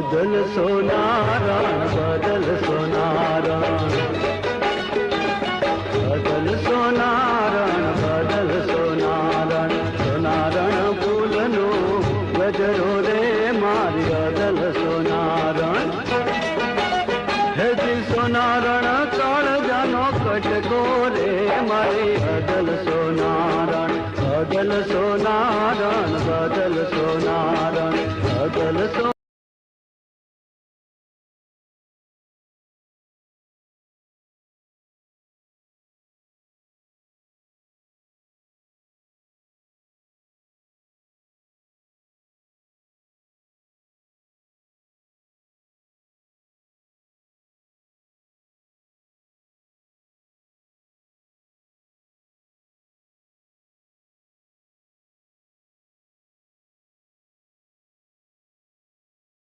બદલ સોનારા બદલ સોનારા બદલ સોનારણ બદલ સોનારણ સોનારણ ફૂલનો ગજરો રે મારી બદલ સોનારણ હે દિલ સોનારણ કાળજાનો કટકો રે મારી બદલ સોનારણ બદલ સોનારણ બદલ સોનારણ બદલ